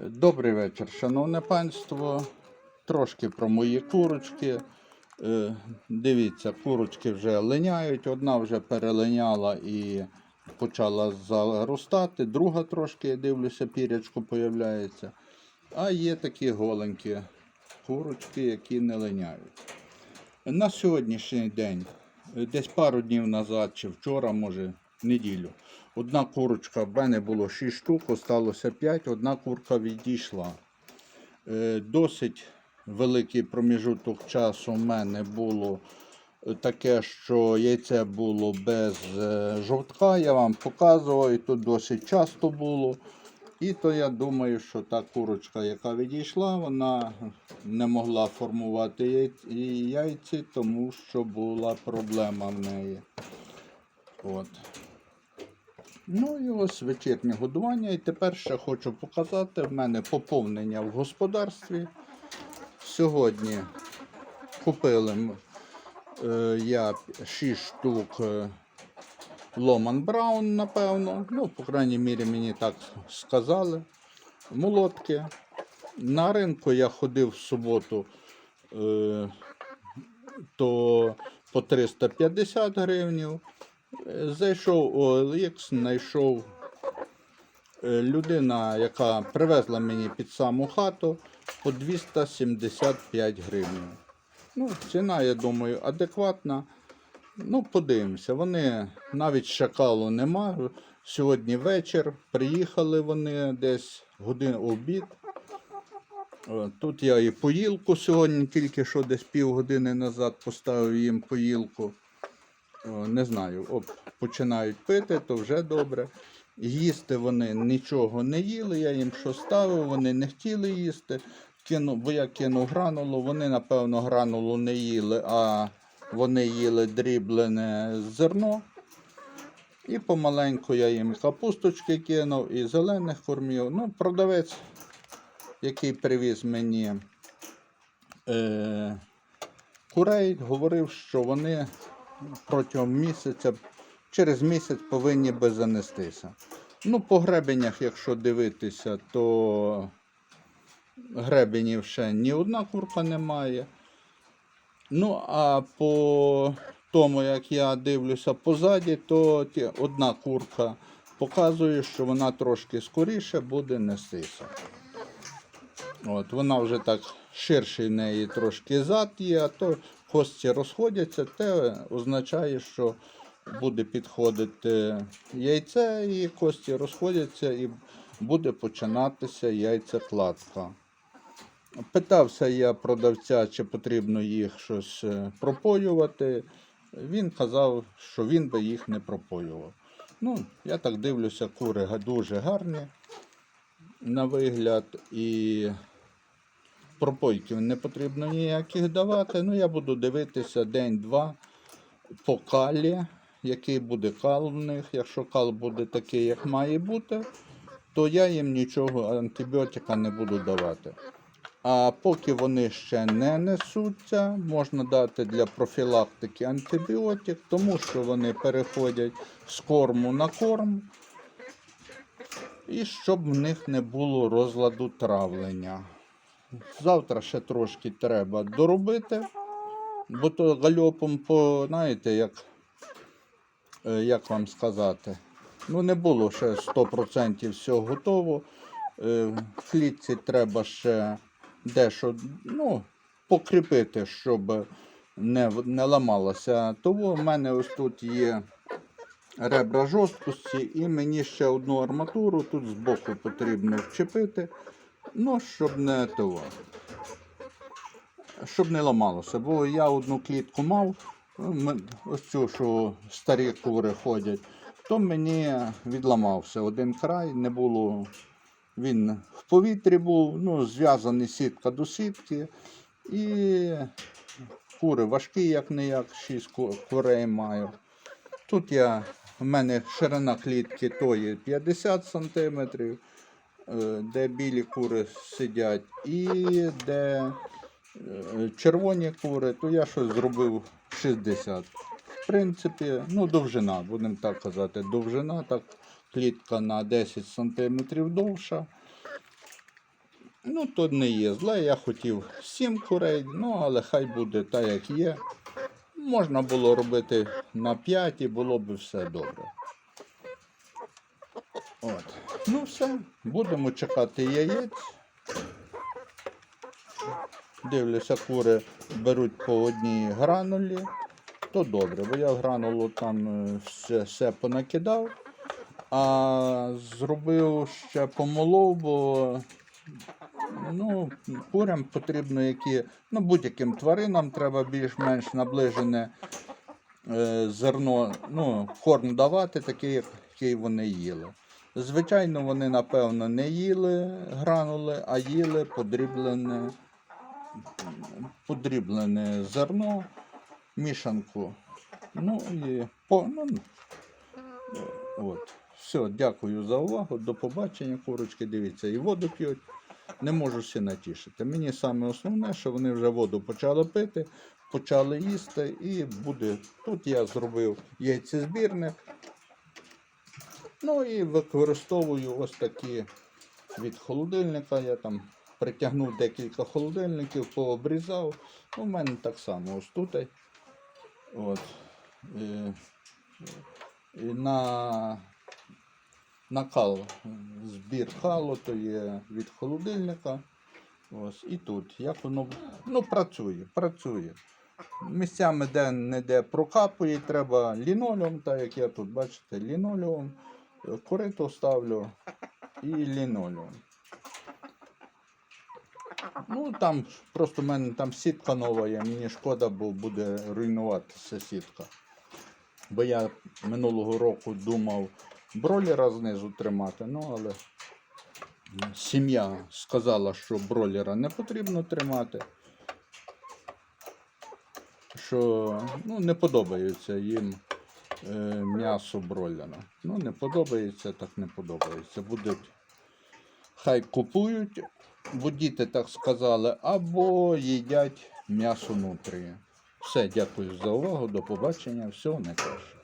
Добрий вечір, шановне панство. Трошки про мої курочки. Е, Дивіться, курочки вже линяють. Одна вже перелиняла і почала заростати. Друга трошки, я дивлюся, пірячко появляється. А є такі голенькі курочки, які не линяють. На сьогоднішній день, десь пару днів назад чи вчора, може, неділю. Одна курочка, в мене було 6 штук, осталося 5, одна курка відійшла. Е, Досить великий проміжуток часу в мене було е, таке, що яйце було без е, жовтка, я вам показував, і тут досить часто було. І то я думаю, що та курочка, яка відійшла, вона не могла формувати яй- яйці, тому що була проблема в неї. От. Ну і ось вечірнє годування. І тепер ще хочу показати в мене поповнення в господарстві. Сьогодні купили е, я 6 штук е, Ломан Браун, напевно. Ну, по крайній мірі, мені так сказали. Молотки. На ринку я ходив в суботу, е, то по 350 гривнів. Зайшов у OLX, знайшов е, людина, яка привезла мені під саму хату по 275 гривень. Ну, ціна, я думаю, адекватна. Ну, подивимося. Вони навіть шакалу нема. Сьогодні вечір. Приїхали вони десь годин обід. Е, Тут я і поїлку сьогодні, тільки що десь півгодини назад поставив їм поїлку. О, Не знаю, оп, починають пити, то вже добре. Їсти вони нічого не їли, я їм що ставив, вони не хотіли їсти. Кину, бо я кинув гранулу, вони, напевно, гранулу не їли, а вони їли дріблене зерно. І помаленьку я їм капусточки кинув і зелених кормів. Ну, продавець, який привіз мені е, курей, говорив, що вони протягом місяця, через місяць повинні би занестися. Ну, по гребенях, якщо дивитися, то гребенів ще ні одна курка немає. Ну, а по тому, як я дивлюся позаді, то одна курка показує, що вона трошки скоріше буде нестися. От, вона вже так ширший в неї трошки зад є, а то кості розходяться, те означає, що буде підходити яйце, і кості розходяться, і буде починатися яйцекладка. Питався я продавця, чи потрібно їх щось е, пропоювати. Він казав, що він би їх не пропоював. Ну, я так дивлюся, кури дуже гарні на вигляд, і пропойків не потрібно ніяких давати. Ну, я буду дивитися день-два по калі, який буде кал в них. Якщо кал буде такий, як має бути, то я їм нічого антибіотика не буду давати. А поки вони ще не несуться, можна дати для профілактики антибіотик, тому що вони переходять з корму на корм. І щоб в них не було розладу травлення. Завтра ще трошки треба доробити, бо то гальопом по, знаєте, як, е, як вам сказати, ну не було ще 100% всього готово. Е, В клітці треба ще дещо ну, покріпити, щоб не, не ламалося. Тому в мене ось тут є ребра жорсткості, і мені ще одну арматуру тут збоку потрібно вчепити, ну, щоб не того. Щоб не ламалося, бо я одну клітку мав, ось цю, що старі кури ходять, то мені відламався один край, не було. Він в повітрі був, ну, зв'язаний сітка до сітки. І кури важкі, як не як, 6 курей маю. Тут я, в мене ширина клітки тої 50 см, де білі кури сидять, і де е, червоні кури, то я щось зробив 60. В принципі, ну, довжина, будемо так казати, довжина, так клітка на 10 см довша. Ну, то не є зле. Я хотів сім курей, ну але хай буде так, як є. Можна було робити на 5 і було б все добре. От. Ну все, будемо чекати яєць. Дивлюся, кури беруть по одній гранулі, то добре, бо я гранулу там е, все, все понакидав, а зробив ще помолов, бо ну, курям потрібно які, ну, будь-яким тваринам треба більш-менш наближене е, зерно, ну, корм давати, такий, як- який вони їли. Звичайно, вони, напевно, не їли гранули, а їли подріблене, подріблене зерно, мішанку. Ну і по, ну, от. Все, дякую за увагу. До побачення, курочки. Дивіться, і воду п'ють. Не можу ще натішити. Мені саме основне, що вони вже воду почали пити, почали їсти, і буде. Тут я зробив яйцезбірник. Ну і використовую ось такі від холодильника. Я там притягнув декілька холодильників, пообрізав. У мене так само ось тут. От. І, і на, на збір калу, то є від холодильника. Ось, і тут. Як воно ну, працює, працює. Місцями де не де прокапує, треба лінолеум, так як я тут, бачите, лінолеум. Е, Корито ставлю і лінолеум. Ну там просто в мене там сітка нова є, мені шкода, бо буде руйнуватися сітка. Бо я минулого року думав бролера знизу тримати, ну але сім'я сказала, що бролера не потрібно тримати. Що ну, не подобається їм м'ясо бройлера. Ну, не подобається, так не подобається. Будуть хай купують, бо діти так сказали, або їдять м'ясо нутрії. Все, дякую за увагу, до побачення, всього найкраще.